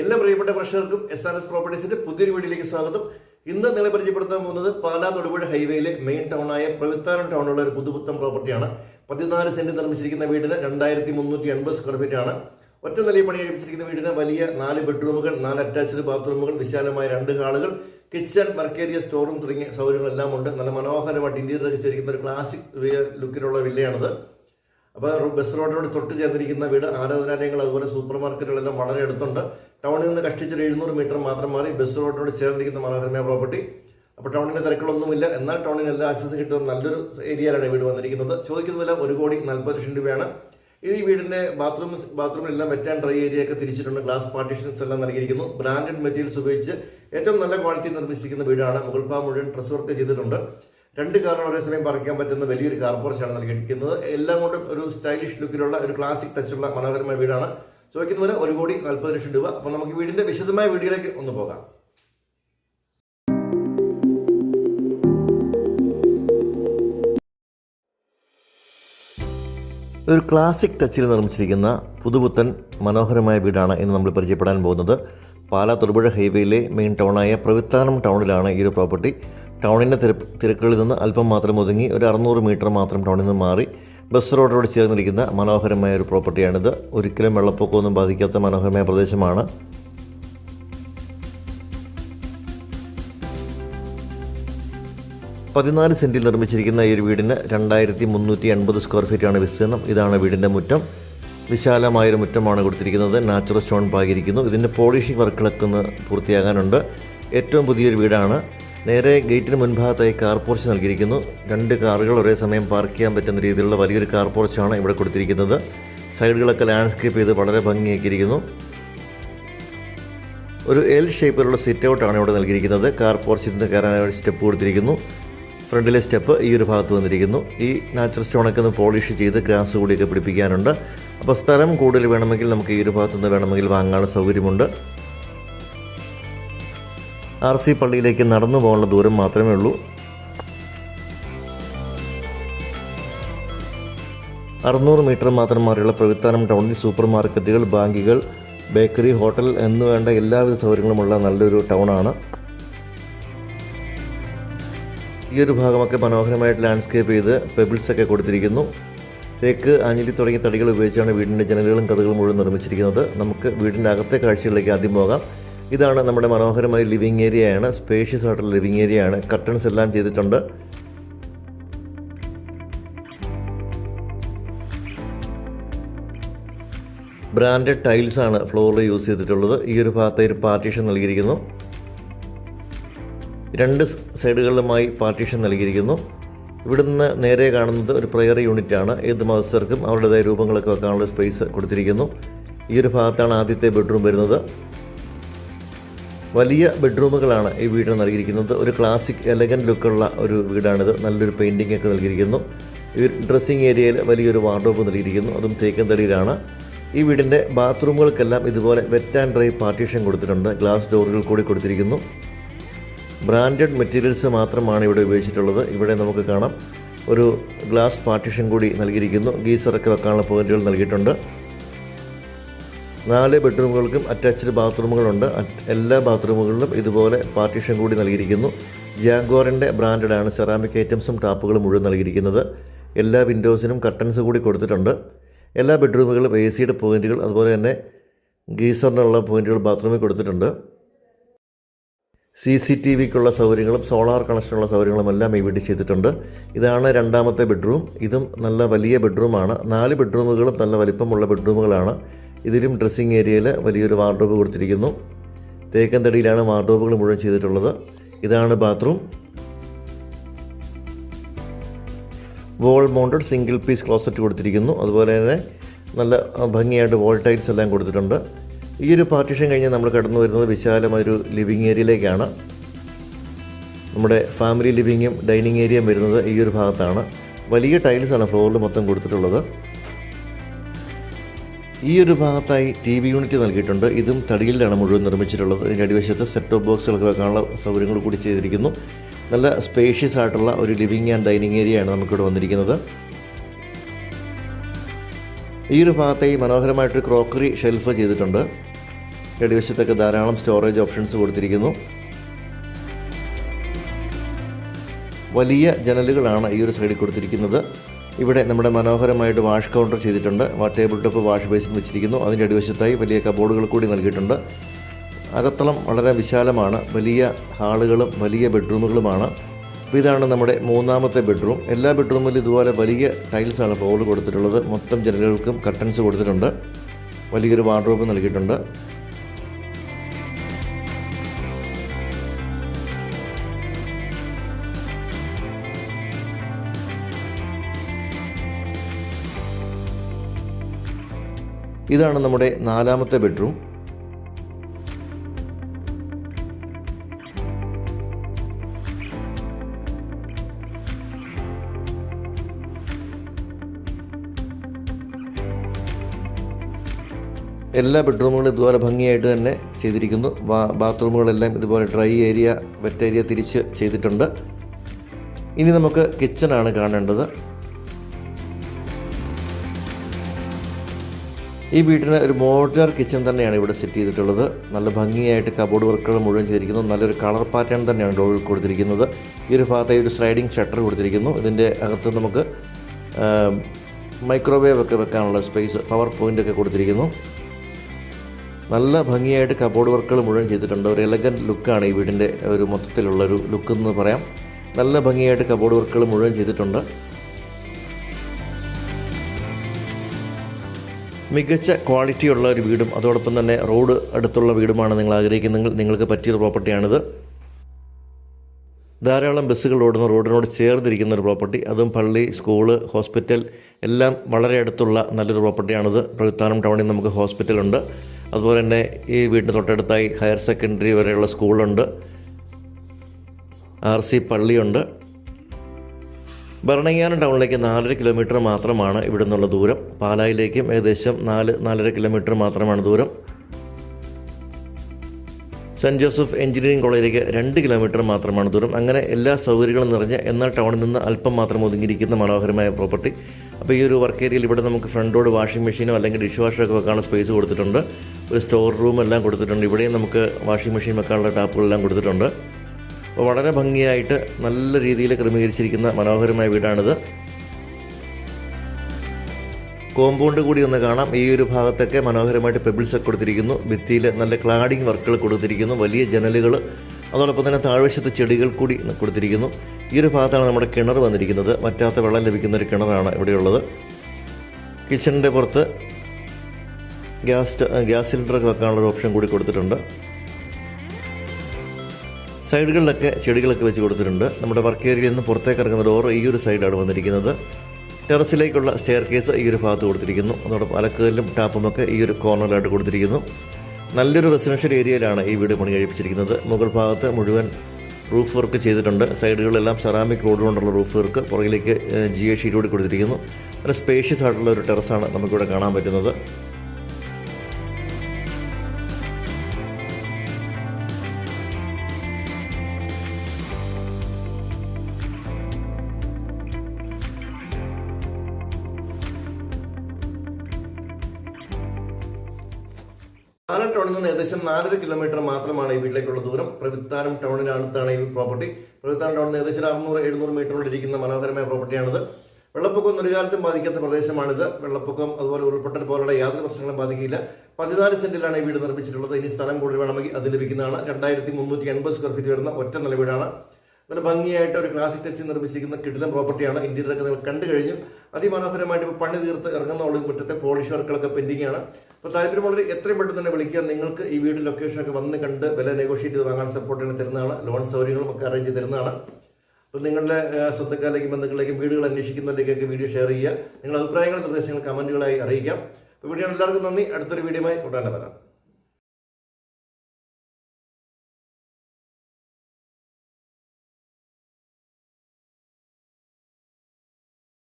എല്ലാ പ്രിയപ്പെട്ട പ്രേക്ഷകർക്കും എസ് ആർ എസ് പ്രോപ്പർട്ടീസിന്റെ പുതിയൊരു വീഡിയോയിലേക്ക് സ്വാഗതം. ഇന്ന് നിങ്ങളെ പരിചയപ്പെടുത്താൻ പോകുന്നത് പാലാ തൊടുപുഴ ഹൈവേയിലെ മെയിൻ ടൗണായ പ്രവിത്താനം ടൗണുള്ള ഒരു പുതുപുത്തൻ പ്രോപ്പർട്ടിയാണ് പതിനാല് സെന്റ് നിർമ്മിച്ചിരിക്കുന്ന വീടിന് രണ്ടായിരത്തി മുന്നൂറ്റി എൺപത് സ്ക്വയർ ഫീറ്റ് ആണ്. ഒറ്റ നിലയിൽ പണി കഴിപ്പിച്ചിരിക്കുന്ന വീടിന് വലിയ നാല് ബെഡ്റൂമുകൾ നാല് അറ്റാച്ച്ഡ് ബാത്റൂമുകൾ വിശാലമായ രണ്ട് ഹാളുകൾ കിച്ചൺ വർക്കേരിയ സ്റ്റോറും തുടങ്ങിയ സൗകര്യങ്ങളെല്ലാം ഉണ്ട് നല്ല മനോഹരമായിട്ട് ഇന്ത്യയിൽ രചിച്ചിരിക്കുന്ന ഒരു ക്ലാസിക് ലുക്കിലുള്ള വില്ലയാണിത് അപ്പോൾ ബസ് റോഡിനോട് തൊട്ട് ചേർന്നിരിക്കുന്ന വീട് ആരാധനാലയങ്ങൾ അതുപോലെ സൂപ്പർ മാർക്കറ്റുകളെല്ലാം വളരെ അടുത്തുണ്ട്. ടൗണിൽ നിന്ന് കഷ്ടിച്ചൊരു എഴുന്നൂറ് മീറ്റർ മാത്രം മാറി ബസ് റോഡിനോട് ചേർന്നിരിക്കുന്ന മനോഹരമായ പ്രോപ്പർട്ടി. അപ്പോൾ ടൗണിന്റെ തിരക്കുകളൊന്നുമില്ല. എന്നാൽ ടൗണിന് എല്ലാ ആക്സസ് കിട്ടുന്ന നല്ലൊരു ഏരിയയിലാണ് വീട് വന്നിരിക്കുന്നത്. ചോദിക്കുന്ന വില ഒരു കോടി നാൽപ്പത് ലക്ഷം രൂപയാണ്. ഇത് ഈ വീടിന്റെ ബാത്റൂം ബാത്റൂമിലെല്ലാം വെറ്റ് ആൻഡ് ഡ്രൈ ഏരിയയൊക്കെ തിരിച്ചിട്ടുണ്ട്. ഗ്ലാസ് പാർട്ടീഷൻസ് എല്ലാം നൽകിയിരിക്കുന്നു. ബ്രാൻഡഡ് മെറ്റീരിയൽസ് ഉപയോഗിച്ച് ഏറ്റവും നല്ല ക്വാളിറ്റി നിർമ്മിച്ചിരിക്കുന്ന വീടാണ്. മുകൾ ഭാഗം മുഴുവൻ പ്രസ് വർക്ക് ചെയ്തിട്ടുണ്ട്. രണ്ട് കാറുകൾ ഒരേ സമയം പറിക്കാൻ പറ്റുന്ന വലിയൊരു കാർ പോർച്ചാണ് നൽകിയിരിക്കുന്നത്. എല്ലാം കൊണ്ടും ഒരു സ്റ്റൈലിഷ് ലുക്കിലുള്ള ഒരു ക്ലാസിക് ടച്ചുള്ള മനോഹരമായ വീടാണ്. ചോദിക്കുന്നവര് ഒരു കോടി നാൽപ്പത് ലക്ഷം രൂപ. അപ്പോൾ നമുക്ക് വീടിന്റെ വിശദമായ വീഡിയോയിലേക്ക് ഒന്ന് പോകാം. ഒരു ക്ലാസിക് ടച്ചിൽ നിർമ്മിച്ചിരിക്കുന്ന പുതുപുത്തൻ മനോഹരമായ വീടാണ് ഇന്ന് നമ്മൾ പരിചയപ്പെടാൻ പോകുന്നത്. പാലാ തൊടുപുഴ ഹൈവേയിലെ മെയിൻ ടൗണായ പ്രവിത്താനം ടൗണിലാണ് ഈ ഒരു പ്രോപ്പർട്ടി ടൗണിന്റെ തിര തിരക്കുകളിൽ നിന്ന് അല്പം മാത്രം ഒതുങ്ങി ഒരു അറുന്നൂറ് മീറ്റർ മാത്രം ടൗണിൽ നിന്ന് മാറി. ബസ് റോഡോട് ചേർന്നിരിക്കുന്ന മനോഹരമായ ഒരു പ്രോപ്പർട്ടിയാണിത്. ഒരിക്കലും വെള്ളപ്പൊക്കമൊന്നും ബാധിക്കാത്ത മനോഹരമായ പ്രദേശമാണ്. പതിനാല് സെന്റിൽ നിർമ്മിച്ചിരിക്കുന്ന ഈ ഒരു വീടിന് രണ്ടായിരത്തി മുന്നൂറ്റി എൺപത് സ്ക്വയർ ഫീറ്റാണ് വിസ്തീർണം. ഇതാണ് വീടിന്റെ മുറ്റം. വിശാലമായൊരു മുറ്റമാണ് കൊടുത്തിരിക്കുന്നത്. നാച്ചുറൽ സ്റ്റോൺ പാകിയിരിക്കുന്നു. ഇതിന്റെ പോളിഷിംഗ് വർക്കുകളൊക്കെ ഒന്ന് പൂർത്തിയാകാനുണ്ട്. ഏറ്റവും പുതിയൊരു വീടാണ്. നേരെ ഗേറ്റിന് മുൻഭാഗത്തായി കാർ പോർച്ച് നൽകിയിരിക്കുന്നു. രണ്ട് കാറുകൾ ഒരേ സമയം പാർക്ക് ചെയ്യാൻ പറ്റുന്ന രീതിയിലുള്ള വലിയൊരു കാർ പോർച്ചാണ് ഇവിടെ കൊടുത്തിരിക്കുന്നത്. സൈഡുകളൊക്കെ ലാൻഡ്സ്കേപ്പ് ചെയ്ത് വളരെ ഭംഗിയാക്കിയിരിക്കുന്നു. ഒരു എൽ ഷേപ്പിലുള്ള സിറ്റ് ഔട്ടാണ് ഇവിടെ നൽകിയിരിക്കുന്നത്. കാർ പോർച്ചിൽ നിന്ന് കയറാനായി സ്റ്റെപ്പ് കൊടുത്തിരിക്കുന്നു. ഫ്രണ്ടിലെ സ്റ്റെപ്പ് ഈ ഒരു ഭാഗത്ത് വന്നിരിക്കുന്നു. ഈ നാച്ചുറൽ സ്റ്റോണൊക്കെ ഒന്ന് പോളിഷ് ചെയ്ത് ഗ്രാസ് കൂടിയൊക്കെ പിടിപ്പിക്കാനുണ്ട്. അപ്പോൾ സ്ഥലം കൂടുതൽ വേണമെങ്കിൽ നമുക്ക് ഈ ഒരു ഭാഗത്തുനിന്ന് വേണമെങ്കിൽ വാങ്ങാനുള്ള സൗകര്യമുണ്ട്. ആർ സി പള്ളിയിലേക്ക് നടന്നു പോകാനുള്ള ദൂരം മാത്രമേ ഉള്ളൂ. അറുന്നൂറ് മീറ്റർ മാത്രം മാറിയുള്ള പ്രവിത്താനം ടൗണിൽ സൂപ്പർ മാർക്കറ്റുകൾ ബാങ്കുകൾ ബേക്കറി ഹോട്ടൽ എന്നു വേണ്ട എല്ലാവിധ സൗകര്യങ്ങളുമുള്ള നല്ലൊരു ടൗണാണ്. ഈ ഒരു ഭാഗമൊക്കെ മനോഹരമായിട്ട് ലാൻഡ്സ്കേപ്പ് ചെയ്ത് പെബിൾസ് ഒക്കെ കൊടുത്തിരിക്കുന്നു. തേക്ക് അഞ്ഞിലി തുടങ്ങിയ തടികൾ ഉപയോഗിച്ചാണ് വീടിന്റെ ജനലുകളും കഥകളും മുഴുവൻ നിർമ്മിച്ചിരിക്കുന്നത്. നമുക്ക് വീടിന്റെ അകത്തെ കാഴ്ചകളിലേക്ക് ആദ്യം പോകാം. ഇതാണ് നമ്മുടെ മനോഹരമായ ലിവിങ് ഏരിയയാണ് സ്പേഷ്യസ് ആയിട്ടുള്ള ലിവിങ് ഏരിയയാണ് കർട്ടൻസ് എല്ലാം ചെയ്തിട്ടുണ്ട്. ബ്രാൻഡഡ് ടൈൽസ് ആണ് ഫ്ലോറിൽ യൂസ് ചെയ്തിട്ടുള്ളത്. ഈ ഒരു ഭാഗത്ത് ഒരു പാർട്ടീഷൻ നൽകിയിരിക്കുന്നു. രണ്ട് സൈഡുകളിലുമായി പാർട്ടീഷൻ നൽകിയിരിക്കുന്നു. ഇവിടുന്ന് നേരെ കാണുന്നത് ഒരു പ്രയർ യൂണിറ്റ് ആണ്. ഏത് മതസ്ഥർക്കും അവരുടേതായ രൂപങ്ങളൊക്കെ വെക്കാനുള്ള സ്പേസ് കൊടുത്തിരിക്കുന്നു. ഈ ഒരു ഭാഗത്താണ് ആദ്യത്തെ ബെഡ്റൂം വരുന്നത്. വലിയ ബെഡ്റൂമുകളാണ് ഈ വീടിന് നൽകിയിരിക്കുന്നത്. ഒരു ക്ലാസിക് എലഗൻ ലുക്കുള്ള ഒരു വീടാണിത്. നല്ലൊരു പെയിന്റിംഗ് ഒക്കെ നൽകിയിരിക്കുന്നു. ഈ ഡ്രസ്സിങ് ഏരിയയിൽ വലിയൊരു വാർഡ്രോബ് നൽകിയിരിക്കുന്നു. അതും തേക്കൻ തടിയിലാണ്. ഈ വീടിന്റെ ബാത്റൂമുകൾക്കെല്ലാം ഇതുപോലെ വെറ്റ് ആൻഡ് ഡ്രൈ പാർട്ടീഷൻ കൊടുത്തിട്ടുണ്ട്. ഗ്ലാസ് ഡോറുകൾ കൂടി കൊടുത്തിരിക്കുന്നു. ബ്രാൻഡഡ് മെറ്റീരിയൽസ് മാത്രമാണ് ഇവിടെ ഉപയോഗിച്ചിട്ടുള്ളത്. ഇവിടെ നമുക്ക് കാണാം. ഒരു ഗ്ലാസ് പാർട്ടീഷൻ കൂടി നൽകിയിരിക്കുന്നു. ഗീസറൊക്കെ വെക്കാനുള്ള പോയിന്റുകൾ നൽകിയിട്ടുണ്ട്. നാല് ബെഡ്റൂമുകൾക്കും അറ്റാച്ച്ഡ് ബാത്റൂമുകളുണ്ട്. എല്ലാ ബാത്റൂമുകളിലും ഇതുപോലെ പാർട്ടീഷൻ കൂടി നൽകിയിരിക്കുന്നു. ജാങ്കോറിന്റെ ബ്രാൻഡഡാണ് സെറാമിക് ഐറ്റംസും ടാപ്പുകളും മുഴുവൻ നൽകിയിരിക്കുന്നത്. എല്ലാ വിൻഡോസിനും കർട്ടൻസ് കൂടി കൊടുത്തിട്ടുണ്ട്. എല്ലാ ബെഡ്റൂമുകളിലും എ സിയുടെ പോയിന്റുകൾ അതുപോലെ തന്നെ ഗീസറിനുള്ള പോയിന്റുകൾ ബാത്റൂമിൽ കൊടുത്തിട്ടുണ്ട്. സി സി ടി വിക്കുള്ള സൗകര്യങ്ങളും സോളാർ കണക്ഷനുള്ള സൗകര്യങ്ങളും എല്ലാം ഈ വീട്ടിൽ ചെയ്തിട്ടുണ്ട്. ഇതാണ് രണ്ടാമത്തെ ബെഡ്റൂം. ഇതും നല്ല വലിയ ബെഡ്റൂമാണ്. നാല് ബെഡ്റൂമുകളും നല്ല വലിപ്പമുള്ള ബെഡ്റൂമുകളാണ്. ഇതിലും ഡ്രസ്സിങ് ഏരിയയിൽ വലിയൊരു വാർഡ്രോബ് കൊടുത്തിരിക്കുന്നു. തേക്കൻ തടിയിലാണ് വാർഡ്രോബുകൾ മുഴുവൻ ചെയ്തിട്ടുള്ളത്. ഇതാണ് bathroom. Wall mounted single piece closet കൊടുത്തിരിക്കുന്നു. അതുപോലെ തന്നെ നല്ല ഭംഗിയായിട്ട് വോൾ ടൈൽസ് എല്ലാം കൊടുത്തിട്ടുണ്ട്. ഈ ഒരു പാർട്ടീഷൻ കഴിഞ്ഞ് നമ്മൾ കടന്നു വരുന്നത് വിശാലമായൊരു ലിവിങ് ഏരിയയിലേക്കാണ് നമ്മുടെ ഫാമിലി ലിവിങ്ങും ഡൈനിങ് ഏരിയയും വരുന്നത് ഈ ഒരു ഭാഗത്താണ്. വലിയ ടൈൽസാണ് ഫ്ലോറിൽ മൊത്തം കൊടുത്തിട്ടുള്ളത്. ഈ ഒരു ഭാഗത്തായി ടി വി യൂണിറ്റ് നൽകിയിട്ടുണ്ട്. ഇതും തടിയിലാണ് മുഴുവൻ നിർമ്മിച്ചിട്ടുള്ളത്. ഇതിന്റെ അടിവശത്ത് സെറ്റോപ്പ് ബോക്സുകളൊക്കെ വെക്കാനുള്ള സൗകര്യങ്ങൾ കൂടി ചെയ്തിരിക്കുന്നു. നല്ല സ്പേഷ്യസ് ആയിട്ടുള്ള ഒരു ലിവിങ് ആൻഡ് ഡൈനിങ് ഏരിയയാണ് നമുക്കിവിടെ വന്നിരിക്കുന്നത്. ഈ ഒരു ഭാഗത്തായി മനോഹരമായിട്ടൊരു ക്രോക്കറി ഷെൽഫ് ചെയ്തിട്ടുണ്ട്. അടിവശത്തൊക്കെ ധാരാളം സ്റ്റോറേജ് ഓപ്ഷൻസ് കൊടുത്തിരിക്കുന്നു. വലിയ ജനലുകളാണ് ഈ ഒരു സൈഡിൽ കൊടുത്തിരിക്കുന്നത്. ഇവിടെ നമ്മുടെ മനോഹരമായിട്ട് വാഷ് കൗണ്ടർ ചെയ്തിട്ടുണ്ട്. ടേബിൾ ടോപ്പ് വാഷ് ബേസിൻ വെച്ചിരിക്കുന്നു. അതിന്റെ അടിവശത്തായി വലിയ കബോർഡുകൾ കൂടി നൽകിയിട്ടുണ്ട്. അകത്തളം വളരെ വിശാലമാണ്. വലിയ ഹാളുകളും വലിയ ബെഡ്റൂമുകളുമാണ്. അപ്പോൾ ഇതാണ് നമ്മുടെ മൂന്നാമത്തെ ബെഡ്റൂം. എല്ലാ ബെഡ്റൂമിലും ഇതുപോലെ വലിയ ടൈൽസാണ് ഫ്ലോറിൽ കൊടുത്തിട്ടുള്ളത്. മൊത്തം ജനലുകൾക്കും കട്ടൻസ് കൊടുത്തിട്ടുണ്ട്. വലിയൊരു വാർഡ്രോബ് നൽകിയിട്ടുണ്ട്. ഇതാണ് നമ്മുടെ നാലാമത്തെ ബെഡ്റൂം. എല്ലാ ബെഡ്റൂമുകളും ഇതുപോലെ ഭംഗിയായിട്ട് തന്നെ ചെയ്തിരിക്കുന്നു. ബാത്റൂമുകളെല്ലാം ഇതുപോലെ ഡ്രൈ ഏരിയ വെറ്റ് ഏരിയ തിരിച്ച് ചെയ്തിട്ടുണ്ട്. ഇനി നമുക്ക് കിച്ചണാണ് കാണേണ്ടത്. ഈ വീട്ടിന് ഒരു മോഡുലാർ കിച്ചൺ തന്നെയാണ് ഇവിടെ സെറ്റ് ചെയ്തിട്ടുള്ളത്. നല്ല ഭംഗിയായിട്ട് കബോർഡ് വർക്കുകൾ മുഴുവൻ ചെയ്തിരിക്കുന്നു. നല്ലൊരു കളർ പാറ്റേൺ തന്നെയാണ് ഡോറിൽ കൊടുത്തിരിക്കുന്നത്. ഈ ഒരു ഭാഗത്തായി ഒരു സ്ലൈഡിംഗ് ഷട്ടർ കൊടുത്തിരിക്കുന്നു. ഇതിന്റെ അകത്ത് നമുക്ക് മൈക്രോവേവ് ഒക്കെ വെക്കാനുള്ള സ്പേസ് പവർ പോയിന്റ് ഒക്കെ കൊടുത്തിരിക്കുന്നു. നല്ല ഭംഗിയായിട്ട് കബോർഡ് വർക്കുകൾ മുഴുവൻ ചെയ്തിട്ടുണ്ട്. ഒരു എലഗന്റ് ലുക്കാണ് ഈ വീടിന്റെ ഒരു മൊത്തത്തിലുള്ള ഒരു ലുക്ക് എന്ന് പറയാം. നല്ല ഭംഗിയായിട്ട് കബോർഡ് വർക്കുകൾ മുഴുവൻ ചെയ്തിട്ടുണ്ട്. മികച്ച ക്വാളിറ്റിയുള്ള ഒരു വീടും അതോടൊപ്പം തന്നെ റോഡ് അടുത്തുള്ള വീടുമാണ് നിങ്ങൾ ആഗ്രഹിക്കുന്നെങ്കിൽ നിങ്ങൾക്ക് പറ്റിയൊരു പ്രോപ്പർട്ടിയാണിത് ധാരാളം ബസ്സുകൾ ഓടുന്ന റോഡിനോട് ചേർന്നിരിക്കുന്ന ഒരു പ്രോപ്പർട്ടി അതും പള്ളി സ്കൂൾ ഹോസ്പിറ്റൽ എല്ലാം വളരെ അടുത്തുള്ള നല്ലൊരു പ്രോപ്പർട്ടിയാണിത് പ്രവിത്താനം ടൗണിൽ നമുക്ക് ഹോസ്പിറ്റലുണ്ട് അതുപോലെ തന്നെ ഈ വീടിന് തൊട്ടടുത്തായി ഹയർ സെക്കൻഡറി വരെയുള്ള സ്കൂളുണ്ട് ആർ സി പള്ളിയുണ്ട്. ഭരണങ്ങാനം ടൗണിലേക്ക് നാലര കിലോമീറ്റർ മാത്രമാണ് ഇവിടെ നിന്നുള്ള ദൂരം. പാലായിലേക്കും ഏകദേശം നാല് നാലര കിലോമീറ്റർ മാത്രമാണ് ദൂരം. സെന്റ് ജോസഫ് എഞ്ചിനീയറിംഗ് കോളേജിലേക്ക് രണ്ട് കിലോമീറ്റർ മാത്രമാണ് ദൂരം. അങ്ങനെ എല്ലാ സൗകര്യങ്ങളും നിറഞ്ഞ എന്നാൽ ടൗണിൽ നിന്ന് അല്പം മാത്രം ഒതുങ്ങിയിരിക്കുന്ന മനോഹരമായ പ്രോപ്പർട്ടി. അപ്പോൾ ഈ ഒരു വർക്ക് ഏരിയയിൽ ഇവിടെ നമുക്ക് ഫ്രണ്ടോട് വാഷിംഗ് മെഷീനോ അല്ലെങ്കിൽ ഡിഷ് വാഷോ ഒക്കെ വെക്കാനുള്ള സ്പേസ് കൊടുത്തിട്ടുണ്ട്. ഒരു സ്റ്റോർ റൂം എല്ലാം കൊടുത്തിട്ടുണ്ട്. ഇവിടെയും നമുക്ക് വാഷിംഗ് മെഷീൻ വെക്കാനുള്ള ടാപ്പുകളെല്ലാം കൊടുത്തിട്ടുണ്ട്. അപ്പോൾ വളരെ ഭംഗിയായിട്ട് നല്ല രീതിയിൽ ക്രമീകരിച്ചിരിക്കുന്ന മനോഹരമായ വീടാണിത്. കോമ്പൗണ്ട് കൂടി ഒന്ന് കാണാം. ഈ ഒരു ഭാഗത്തൊക്കെ മനോഹരമായിട്ട് പെബിൾസ് ഒക്കെ കൊടുത്തിരിക്കുന്നു. ഭിത്തിയിൽ നല്ല ക്ലാഡിംഗ് വർക്കുകൾ കൊടുത്തിരിക്കുന്നു. വലിയ ജനലുകൾ അതോടൊപ്പം തന്നെ താഴ്വശത്ത് ചെടികൾ കൂടി കൊടുത്തിരിക്കുന്നു. ഈ ഒരു ഭാഗത്താണ് നമ്മുടെ കിണർ വന്നിരിക്കുന്നത്. വറ്റാത്ത വെള്ളം ലഭിക്കുന്ന ഒരു കിണറാണ് ഇവിടെയുള്ളത്. കിച്ചണിന്റെ പുറത്ത് ഗ്യാസ് ഗ്യാസ് സിലിണ്ടറൊക്കെ വെക്കാനുള്ള ഒരു ഓപ്ഷൻ കൂടി കൊടുത്തിട്ടുണ്ട്. സൈഡുകളിലൊക്കെ ചെടികളൊക്കെ വെച്ച് കൊടുത്തിട്ടുണ്ട്. നമ്മുടെ വർക്ക് ഏരിയയിൽ നിന്ന് പുറത്തേക്ക് ഇറങ്ങുന്ന ഡോർ ഈ ഒരു സൈഡാണ് വന്നിരിക്കുന്നത്. ടെറസിലേക്കുള്ള സ്റ്റെയർ കേസ് ഈ ഒരു ഭാഗത്ത് കൊടുത്തിരിക്കുന്നു. അതോടൊപ്പം ടാപ്പും ഒക്കെ ഈ ഒരു കോർണറിലായിട്ട് കൊടുത്തിരിക്കുന്നു. നല്ലൊരു റെസിഡൻഷ്യൽ ഏരിയയിലാണ് ഈ വീട് പണി കഴിപ്പിച്ചിരിക്കുന്നത് മുകൾ ഭാഗത്ത് മുഴുവൻ റൂഫ് വർക്ക് ചെയ്തിട്ടുണ്ട്. സൈഡുകളിലെല്ലാം സെറാമിക് റോഡ് കൊണ്ടുള്ള റൂഫ് വർക്ക് പുറകിലേക്ക് ജി എ ഷീറ്റ് കൂടി കൊടുത്തിരിക്കുന്നു. നല്ല സ്പേഷ്യസ് ആയിട്ടുള്ള ഒരു ടെറസാണ് നമുക്കിവിടെ കാണാൻ പറ്റുന്നത്. പാലം ടൗണിൽ നിന്ന് ഏകദേശം നാലര കിലോമീറ്റർ മാത്രമാണ് ഈ വീട്ടിലേക്കുള്ള ദൂരം. പ്രവിത്താനം ടൗണിനടുത്താണ് ഈ പ്രോപ്പർട്ടി പ്രവിത്താനം ടൗണിൽ നിന്ന് ഏകദേശം അറുന്നൂറ് എഴുന്നൂറ് മീറ്ററോട് ഇരിക്കുന്ന മനോഹരമായ പ്രോപ്പർട്ടിയാണിത് വെള്ളപ്പൊക്കം ഒരു കാലത്തും ബാധിക്കാത്ത പ്രദേശമാണിത്. വെള്ളപ്പൊക്കം അതുപോലെ ഉരുൾപൊട്ടൽ പോലുള്ള യാതൊരു പ്രശ്നങ്ങളും ബാധിക്കില്ല. പതിനാല് സെന്റിലാണ് ഈ വീട് നിർമ്മിച്ചിട്ടുള്ളത്. ഇനി സ്ഥലം കൂടി വേണമെങ്കിൽ അത് ലഭിക്കുന്നതാണ്. രണ്ടായിരത്തി മുന്നൂറ്റി എൺപത് സ്ക്വയർ ഫീറ്റ് വരുന്ന ഒറ്റ നില വീടാണ് നല്ല ഭംഗിയായിട്ട് ഒരു ക്ലാസിക് ടച്ച് നിർമ്മിച്ചിരിക്കുന്ന കിടിലം പ്രോപ്പർട്ടിയാണ് ഇന്ത്യയിലൊക്കെ നിങ്ങൾ കണ്ടു കഴിഞ്ഞു. അതിമനോഹരമായിട്ട് ഇപ്പോൾ പണി തീർത്ത് ഇറങ്ങുന്ന ഉള്ള മുറ്റത്തെ പോളിഷ് വർക്കുകളൊക്കെ പെൻഡിങ് ആണ്. അപ്പോൾ താല്പര്യമുള്ളവർ എത്രയും പെട്ടെന്ന് തന്നെ വിളിക്കുക. നിങ്ങൾക്ക് ഈ വീട് ലൊക്കേഷനൊക്കെ വന്ന് കണ്ട് വില നെഗോഷിയേറ്റ് ചെയ്ത് വാങ്ങാൻ സപ്പോർട്ട് ചെയ്ത് തരുന്നതാണ്. ലോൺ സൗകര്യങ്ങളും ഒക്കെ അറേഞ്ച് ചെയ്ത് തരുന്നതാണ്. അപ്പോൾ നിങ്ങളുടെ സ്വന്തക്കാരിലേക്കും ബന്ധുക്കളിലേക്കും വീടുകൾ അന്വേഷിക്കുന്നതിലേക്കൊക്കെ വീഡിയോ ഷെയർ ചെയ്യുക. നിങ്ങളുടെ അഭിപ്രായങ്ങളും നിർദ്ദേശങ്ങൾ കമന്റുകളായി അറിയിക്കാം. അപ്പോൾ വീഡിയോ എല്ലാവർക്കും നന്ദി. അടുത്തൊരു വീഡിയോയുമായി ഉടനെ വരാം.